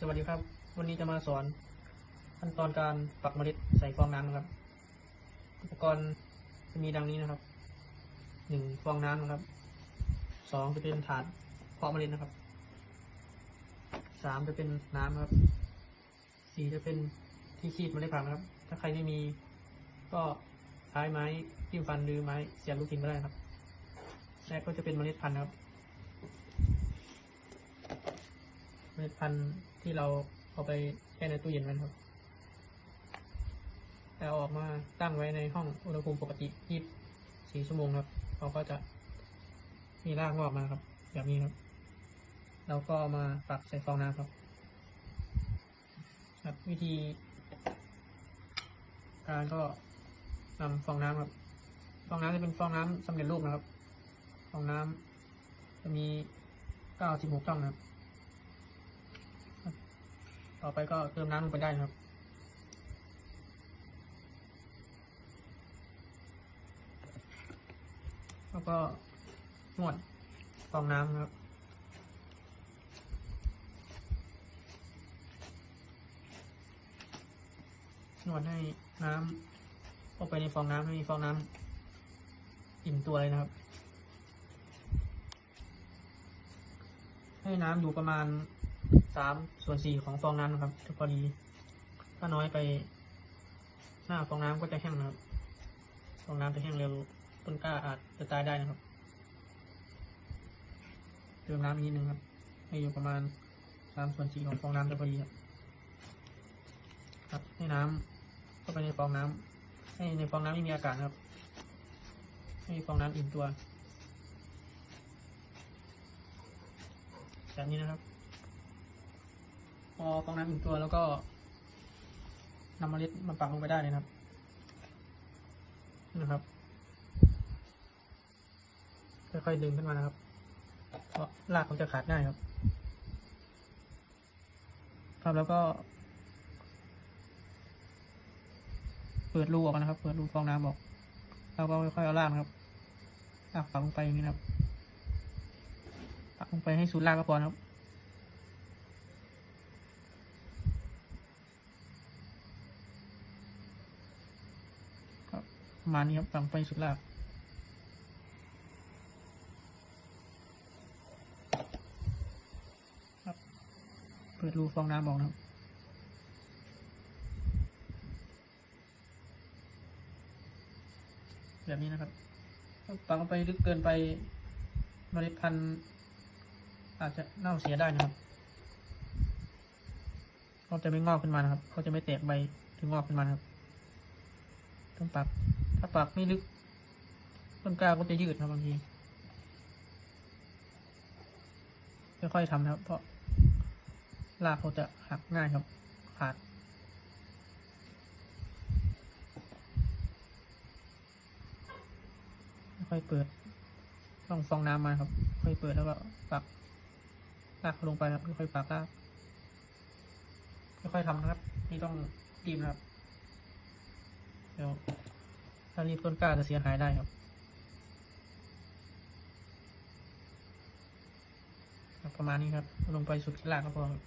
สวัสดีครับ วันนี้จะมาสอน ขั้นตอนการปักเมล็ดใส่ฟองน้ำนะครับ อุปกรณ์จะมีดังนี้นะครับหนึ่งฟองน้ำนะครับสองจะเป็นถาดเพาะเมล็ดนะครับสามจะเป็นน้ำนะครับสี่จะเป็นที่คีบเมล็ดผักนะครับ ถ้าใครไม่มีก็ใช้ไม้จิ้มฟันหรือไม้เสียบลูกชิ้นก็ได้ครับแรกก็จะเป็นเมล็ดพันธุ์นะครับเมล็ดพันธุ์ ที่เราเอาไปแช่ในตู้เย็นไว้นครับแต่ออกมาตั้งไว้ในห้องอุณหภูมิปกติ24ชั่วโมงครับเขาก็จะมีรากงอกมาครับ แบบนี้ครับเราก็มาปักใส่ฟองน้ำครับ ครับวิธี การก็นำฟองน้ำครับ ฟองน้ำจะเป็นฟองน้ำสำเร็จรูปนะครับ ฟองน้ำจะมี96ช่องนะครับ ต่อไปก็เติมน้ำลงไปได้นะครับ แล้วก็นวดฟองน้ำนะครับนวดให้น้ำเข้าไปในฟองน้ำให้ฟองน้ำอิ่มตัวเลยนะครับ ให้น้ำอยู่ประมาณ สามส่วนสี่ของฟองน้ำนะครับจะพอดี ถ้าน้อยไป หน้าฟองน้ำก็จะแห้งนะครับ ฟองน้ำจะแห้งเร็วต้นกล้าอาจจะตายได้นะครับเติมน้ำอีกนิดนึงครับ ให้อยู่ประมาณสามส่วนสี่ของฟองน้ำจะพอดีครับครับให้น้ำเข้าไปในฟองน้ำให้ในฟองน้ำไม่มีอากาศนะครับ ให้ฟองน้ำอิ่มตัวแบบนี้นะครับ พอฟองน้ำอิ่มตัวแล้วก็นำเมล็ดมาปักลงไปได้เลยนะครับ นะครับ ค่อยๆดึงขึ้นมานะครับ เพราะรากมันจะขาดง่ายครับ ครับแล้วก็ เปิดรูออกนะครับ เปิดรูฟองน้ำออกแล้วก็ค่อยๆเอารากนะครับรากปักลงไปอย่างนี้นะครับปักลงไปให้สุดรากก็พอนะครับ ครับ ประมาณนี้ครับปักไปสุดรกครับ เปิดรูฟองน้ำออกนะครับแบบนี้นะครับปังไปลึกเกินไปเมล็ดพันธุ์อาจจะเน่าเสียได้นะครับเขาจะไม่งอกขึ้นมานะครับเขาจะไม่แตกใบถึงงอกขึ้นมานะครับ ต้องปัก ถ้าปักไม่ลึก ต้นกล้าก็จะยืดนะบางทีค่อยๆทำนะครับ เพราะรากเขาจะหักง่ายครับขาดค่อยเปิดช่องฟองน้ำมาครับ ค่อยเปิดแล้วก็ปักลากลงไปครับค่อยๆปักลากค่อยๆทำนะครับ นี่ต้องรีบนะครับเดี๋ยว ถ้ารีบต้นกล้าจะเสียหายได้ครับประมาณนี้ครับ ลงไปสุดที่รากก็พอครับ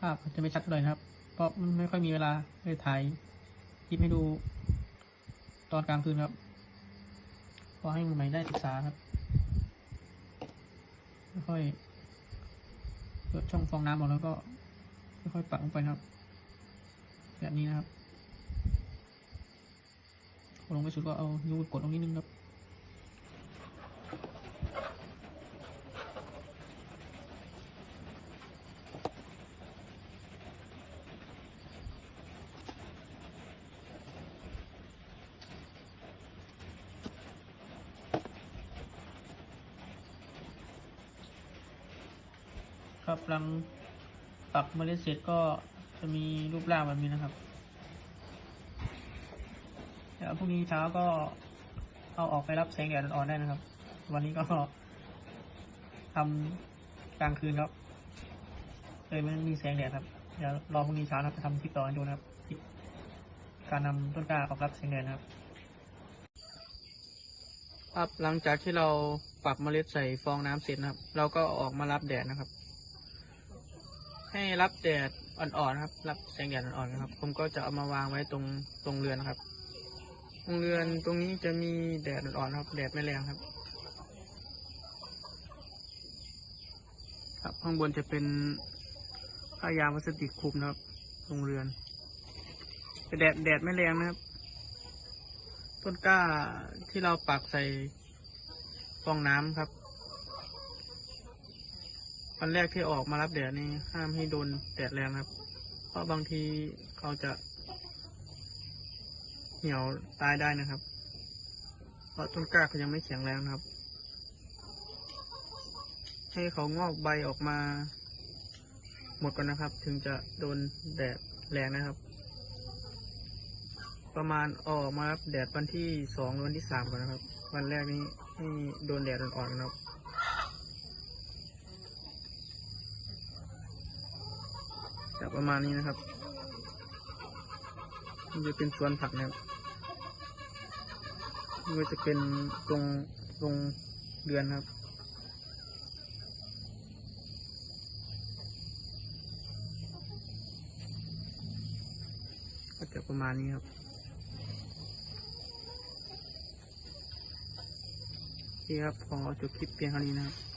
ภาพจจะไม่ชัดเลยนะครับ เพราะมันไม่ค่อยมีเวลาเลยถ่ายคลิปให้ดูตอนกลางคืนครับ พอให้มือใหม่ได้ศึกษาครับ ไม่ค่อยเปิดช่องฟองน้ำออกแล้วก็ ค่อยๆปักลงไปนะครับ แบบนี้นะครับลงไปสุดก็เอานิ้วกดตรงนี้นึงครับครับลัง ปักเมล็ดเสร็จก็จะมีรูปร่างแบบนี้นะครับเดี๋ยวพรุ่งนี้เช้าก็เอาออกไปรับแสงแดดอ่อนๆได้นะครับ วันนี้ก็ทำกลางคืนครับเลยไม่มีแสงแดดครับเดี๋ยวรอพรุ่งนี้เช้านะครับจะทำคลิปต่อให้ดูนะครับการนำต้นกล้าออกรับแสงแดดนะครับครับหลังจากที่เราปักเมล็ดใส่ฟองน้ำเสร็จนะครับ เราก็ออกมารับแดดนะครับ ให้รับแดดอ่อนๆครับ รับแสงแดดอ่อนๆนะครับ ผมก็จะเอามาวางไว้ตรงตรงเรือนครับ ตรงเรือนตรงนี้จะมีแดดอ่อนๆครับ แดดไม่แรงครับ ครับข้างบนจะเป็นผ้ายางพลาสติกคลุมนะครับ ตรงเรือนแต่แดดแดดไม่แรงนะครับ ต้นกล้าที่เราปักใส่ฟองน้ำครับ วันแรกที่ออกมารับแดดนี่ห้ามให้โดนแดดแรงครับ เพราะบางทีเขาจะ เหี่ยวตายได้นะครับ เพราะต้นกล้าเขายังไม่แข็งแรงครับ ให้เขางอกใบออกมา หมดก่อนนะครับ ถึงจะโดนแดดแรงนะครับ ประมาณออกมารับแดดวันที่สองวันที่สามก่อนนะครับ วันแรกนี้ให้โดนแดดอ่อนๆนะครับจะ ประมาณนี้นะครับนี่จะเป็นสวนผักนะครับนี่ก็จะเป็นตรงตรงเดือนครับ ก็จะประมาณนี้ครับโอเคครับขอจบคลิปเพียงเท่านี้นะครับ